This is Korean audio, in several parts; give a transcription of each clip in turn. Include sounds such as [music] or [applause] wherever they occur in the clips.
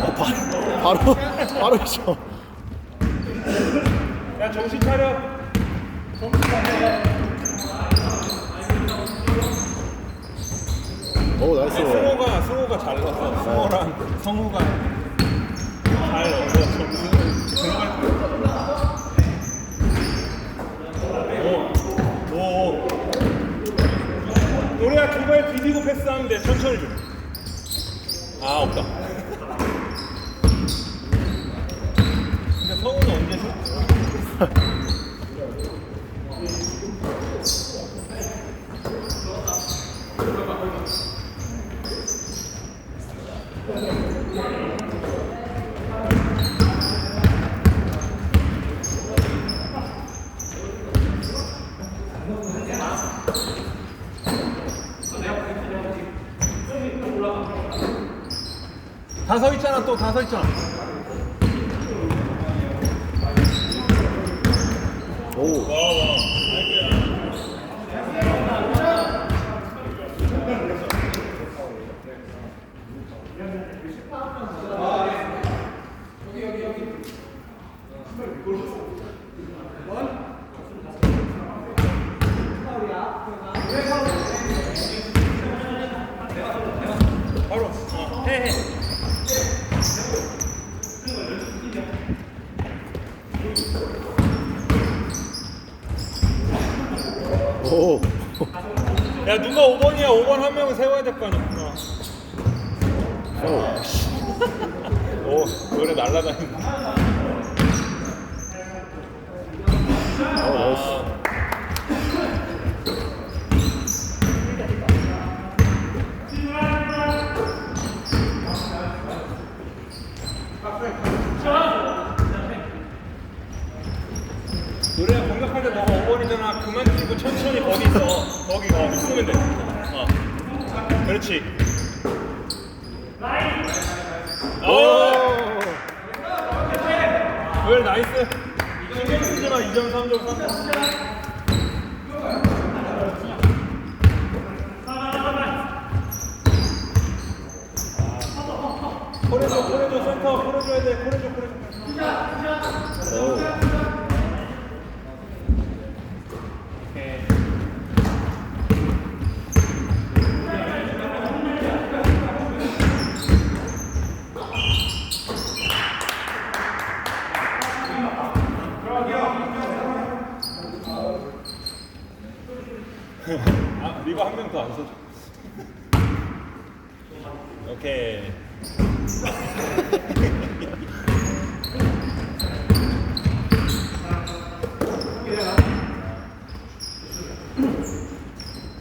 어, 바, 바로 바로 있어. 야 정신 차려. 오 나이스. 승호가 승호가 잘 넣었어. 승호랑 성우가 잘 넣어서 점수 들어갈 거야. 오, 오. 두발 디디고 패스하면 돼. 천천히 좀. 아 없다. 근데 성우는 언제 줘? 다 서 있잖아 또 다 서 있잖아. 오. 바로 어, 해 해. 오. 야 누가 5번이야 5번 한 명은 세워야 될 거 아니야 오. 오 노래 날라다니는 오 나이스. 노래가 공격할 때 너가 5번이잖아 그만 뛰고 천천히 거기 있어 거기 가 있으면 돼 어. 그렇지 오 오. 왜 나이스 신경 쓰지 마 2점 3점 3점 코레조 코레조 센터 코레줘야 돼 코레조 코레조 오. 오케이. 아, 리버 한명 더 안 써줘. 오케이.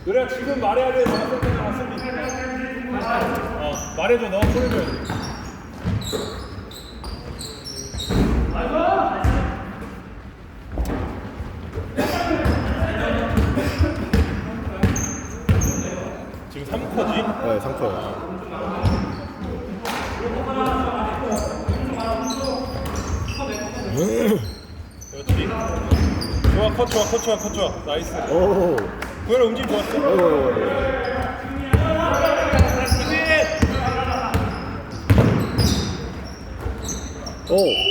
그래 지금 말해야 돼. 때나 왔을 때. 어, 말해줘. 너가 보내줘야 돼. 3커지? 네 상처. 그렇지. 좋아, 컷 좋아, 컷 좋아, 컷 좋아. 나이스. 오. 구현아 움직임 좋았어. 오. 오.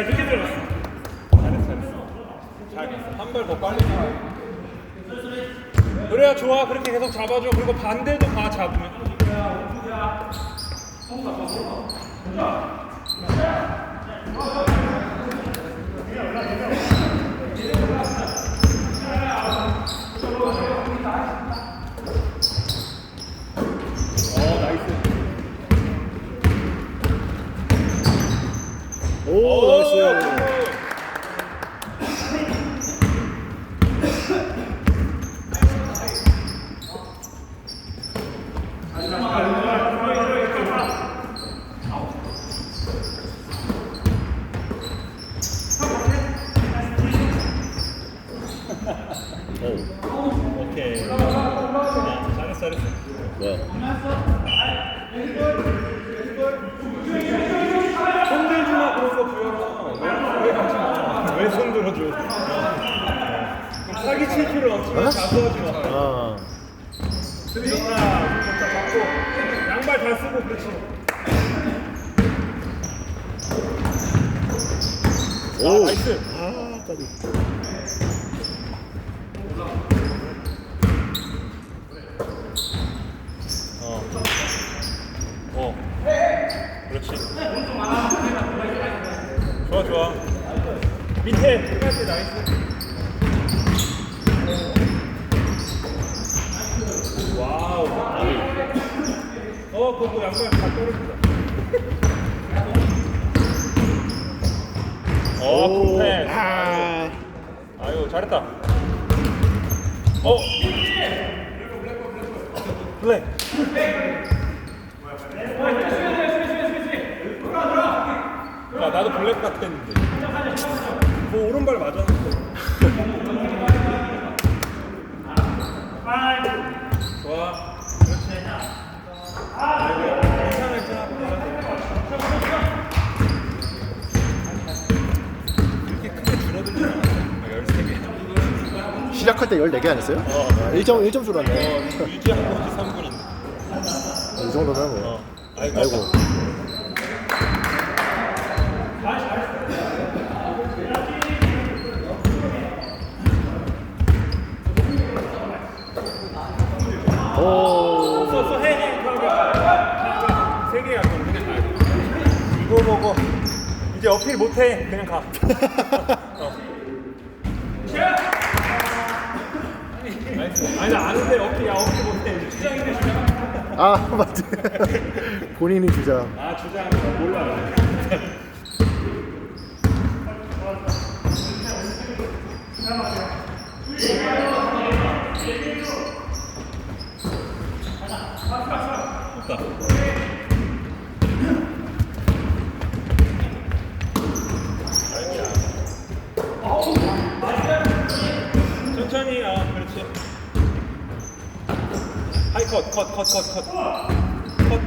그냥 늦게 들어갔어. 잘했어, 잘했어. 잘 갔어. 한 발 더 빨리 가. 그래야 좋아. 그렇게 계속 잡아줘. 그리고 반대도 다 잡으면. 어, 오 나이스. 오 오케이. 야, 잘했어, 잘했어. 뭐야? 손 들지마 그런 거 주연아. 왜, 왜 같이 가? 왜손 들어줘? 그럼 사기 칠 필요 어? 자수하지 마. 아 좋다, 좋다, 잡고. 양발 잘 쓰고, 그렇지. 오. 나이스. 아 까비. 어. 어. 그렇지. 좋아, 좋아. 밑에, 끝날 때 나이스. 와우. 어, 그거 양발 다 떨어진다. 어, 오. 굿패. 아. 아유, 잘했다. 어. 플레이. 야, 나도 블랙 같았는데. 뭐 오른발 맞았는데. 좋아. 그렇지. 아이고, 괜찮아, 괜찮아. 이렇게 크게 줄어들지 않았어. 13개. 시작할 때 14개 안 했어요? 어. 아, 1점 1점 줄었네. 유지하고 이제 3분인데. 이 정도면 뭐. 어. 아이고. 아이고. 오. 써서 해. 해. 세 개야 그럼 그냥 가. 이거 보고 이제 어필 못 해 그냥 가. 어. 아니 나 아는데 어필 야 어필 못 해. 주장인데 주장. 아 맞지. [laughs] 본인이 주장. 아 주장 몰라. 됐다. 천천히 아 그렇지. 하이 컷컷 컷컷 컷.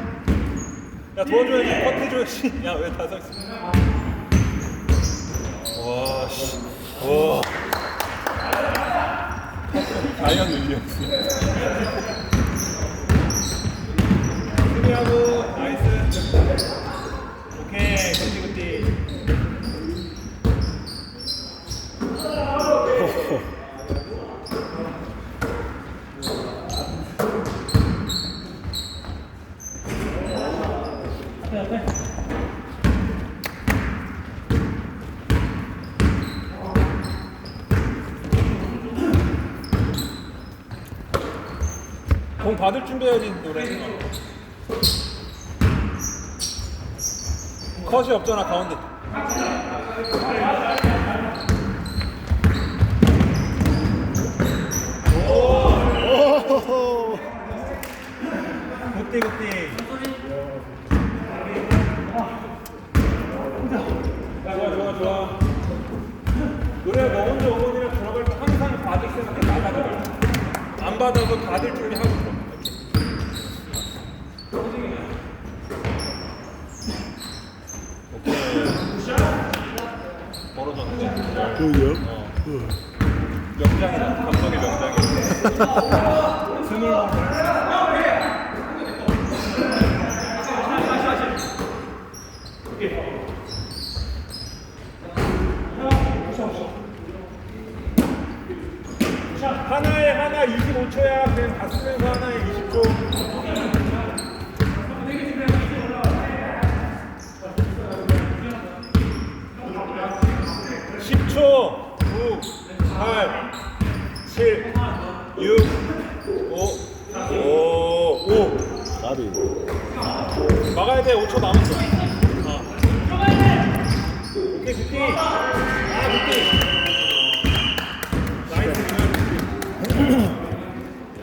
야 도와줘야지. 컷 해줘야지. [laughs] 야 왜다 서있어? 와씨. 와. 자이언 윌리엄스 수비하고. 나이스 오케이 굿디 굿디 공 받을 준비해야지 노래 컷이 없잖아 가운데. 오. 굿디 굿디. 좋아 좋아 좋아. 노래 너 혼자 어머니랑 들어갈 때 항상 받을 생각에 나가지 말고 안 받아도 받을 준비하고 있어 오케이 어. 명장이다 감독의 명장이야 [laughs] 스물 하나에 하나 25초야. 그냥 다 쓰면서 하나에 20초 십초 9, 8, 7, 6, 5, 5, 5. 까비. 막아야 돼. 5초 남았어. 어. 슈팅 슈팅